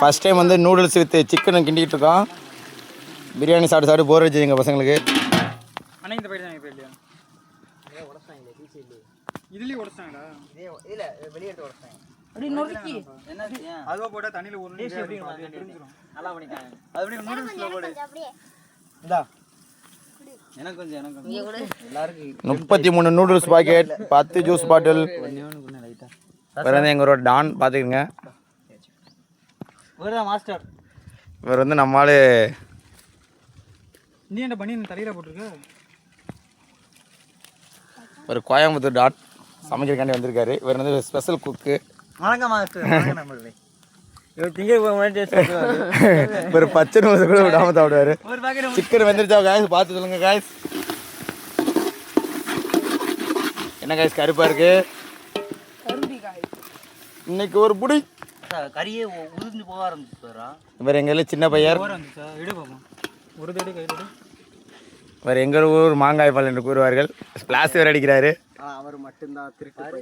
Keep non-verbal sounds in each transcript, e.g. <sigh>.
First time வந்து noodles with chicken கிண்டிட்டு இருக்கோம். பிரியாணி சாப்பிட்டு சாப்பிட்டு போர் அடிச்சு எங்கள் பசங்களுக்கு. இந்த தான் நொறுக்கி. அதுவா போட்டா தண்ணியில் நல்லா பண்ணிட்டாங்க அது அப்படியே நூடுல்ஸில் போடு. முப்பத்தி மூணு நூடுல்ஸ் பாக்கெட் பத்து ஜூஸ் பாட்டில் வேறு வந்து எங்கள் ஒரு டான் பார்த்துக்குங்க. ஒரு மாஸ்டர் இவர் வந்து நம்மளால் நீ என்ன பண்ணி தலையில போட்டிருக்க? ஒரு கோயம்புத்தூர் டாட் சமைக்கிறக்காண்டி வந்திருக்காரு. இவர் வந்து ஸ்பெஷல் குக்கு வணக்கம் மாஸ்டர் வணக்கம் நம்மளே இவர் திங்க இவர் பச்சை நூறு கூட விடாம சாப்பிடுவாரு. ஒரு சிக்கன் வெந்துருச்சா காய்ஸ் பார்த்து சொல்லுங்க காய்ஸ் என்ன காய்ஸ் கருப்பா இருக்கு. கரும்பி காய் இன்னைக்கு ஒரு புடி. கறியே உதிர்ந்து போக ஆரம்பிச்சுரா இவர் எங்க ஊர்ல சின்ன பையர் ஒரு தடி கையில் இவர் எங்கள் ஊர் மாங்காய் பால் என்று கூறுவார்கள். ஸ்பிளாஸ் வேறு அடிக்கிறாரு. அவர் மட்டும்தான் திருட்டு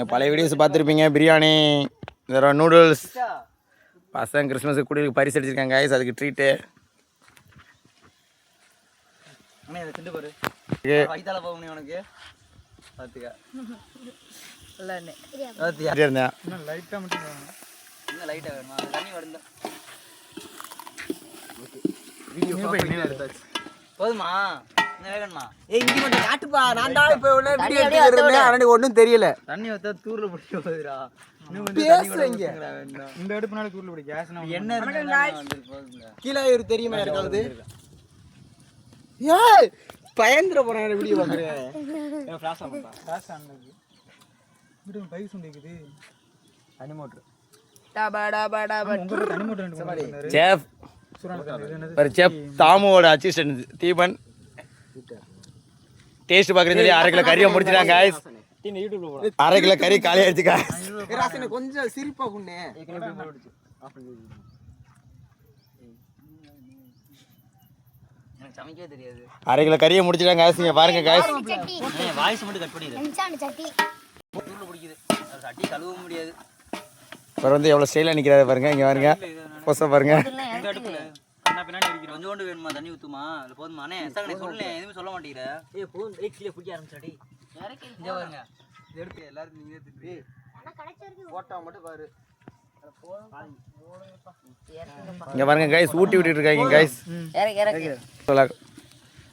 என் பழைய வீடியோஸ் பார்த்துருப்பீங்க. பிரியாணி இந்த நூடுல்ஸ் பசங்க கிறிஸ்மஸுக்கு குடியிருக்கு பரிசு அடிச்சிருக்காங்க அதுக்கு ட்ரீட்டு அண்ணா இதை திண்டு பாரு. வயித்தால போக முடியும் உனக்கு. பார்த்துக்க லைட்டாக மட்டும் இன்னும் லைட்டாக வேணுமா? தண்ணி வருந்தா போதுமா? ஒன்றும் தெரியல. தண்ணி வத்தா தூர்ல பிடிக்க போகுதுடா. பேசுறீங்க. இந்த அடுப்புனால தூர்ல பிடி கேஸ் என்ன கீழே தெரியுமா இருக்காது? ஏய்! பயந்துட போறேன் வீடியோ பார்க்குறேன் ஃப்ளாஷ் ஃப்ளாஷ் வீடு பைக் தனி டபா டபா டபா ரெண்டு கொண்டு வந்தாரு சேஃப். தாமுவோட அசிஸ்டன்ட் தீபன். டேஸ்ட் பார்க்குறேன்னு சொல்லி அரை கிலோ கறியை முடிச்சிட்டாங்க அரை கிலோ கறி காலி ஆயிடுச்சு கொஞ்சம் சிரிப்பா குண்ணே சமைக்கவே தெரியாது. அரை கிலோ கறியை முடிச்சிட்டாங்க நீங்கள் பாருங்க காய்ஸ் வாய்ஸ் மட்டும் கட் பண்ணிடு. சட்டி. பிடிக்குது. அது சட்டி கழுவ முடியாது. இவர் வந்து எவ்வளோ ஸ்டைலாக நிற்கிறாரு பாருங்க இங்கே பாருங்க. பொச பாருங்க. கொஞ்சோண்டு வேணுமா? தண்ணி ஊத்துமா? இல்ல போதுமா? அண்ணே சார் சொல்லுங்க எதுவுமே சொல்ல மாட்டேங்கிற. ஏய் போதும். ஏய் கீழே பிடிக்க ஆரம்பிச்சாடி இங்க பாருங்க. இது எடுத்து எல்லாரும் நீங்க எடுத்துட்டு போட்டா மட்டும் பாரு. இங்கே பாருங்க காய்ஸ் ஊட்டி விட்டுட்டு இருக்காங்க இறக்கு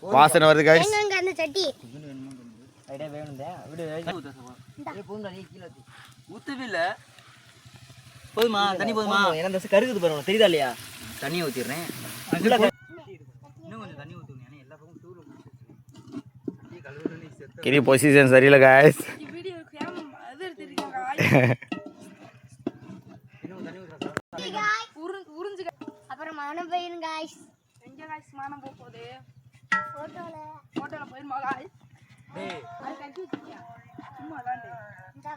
வாசனை வருது காய்ஸ் எங்க அந்த சட்டி. ஐடியா வேணும்தே விடு ஏய் போதும்டா நீ கீழே ஊத்து. ஊத்தவே இல்ல. போதுமா? தண்ணி போதுமா? எனக்கு இந்த கருகுது பாருங்க. தெரியுதா இல்லையா? தண்ணி ஊத்திடுறேன். இன்னும் கொஞ்சம் தண்ணி ஊத்துங்க ஏன்னா எல்லா பக்கமும் செத்த கிரி பொசிஷன் சரியில்லை காய்ஸ் <laughs> உறிஞ்சு அப்புறம் மனம் போயிரும் காய்ஸ் எங்க காய்ஸ் மானம் போக போகுது போட்டோல ஹோட்டலில் போயிருமா காய்ஸ் சும்மா இந்த